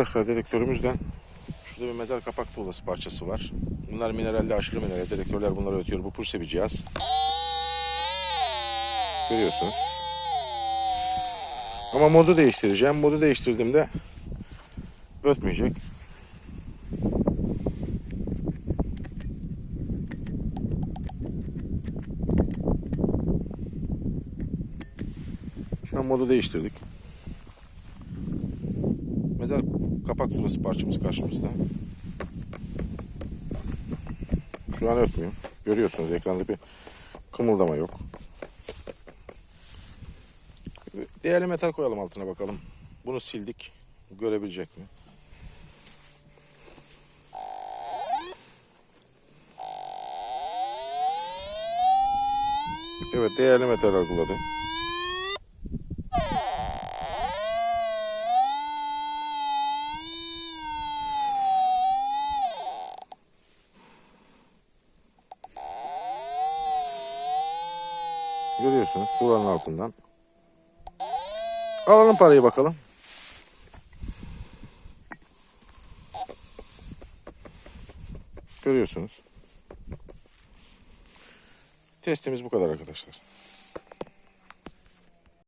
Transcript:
Arkadaşlar dedektörümüzden şurada bir mezar kapak tuğlası parçası var. Bunlar mineralli aşırı mineral. Dedektörler bunları ötüyor. Bu purse bir cihaz. Görüyorsunuz. Ama modu değiştireceğim. Modu değiştirdiğimde ötmeyecek. Şu an modu değiştirdik. Mezar kapak tuğlası parçamız karşımızda. Şu an ötmüyor. Görüyorsunuz ekranda bir kımıldama yok. Değerli metal koyalım altına bakalım. Bunu sildik. Görebilecek mi? Evet değerli metal algıladı. Görüyorsunuz tuğlanın altından. Alalım parayı bakalım. Görüyorsunuz. Testimiz bu kadar arkadaşlar.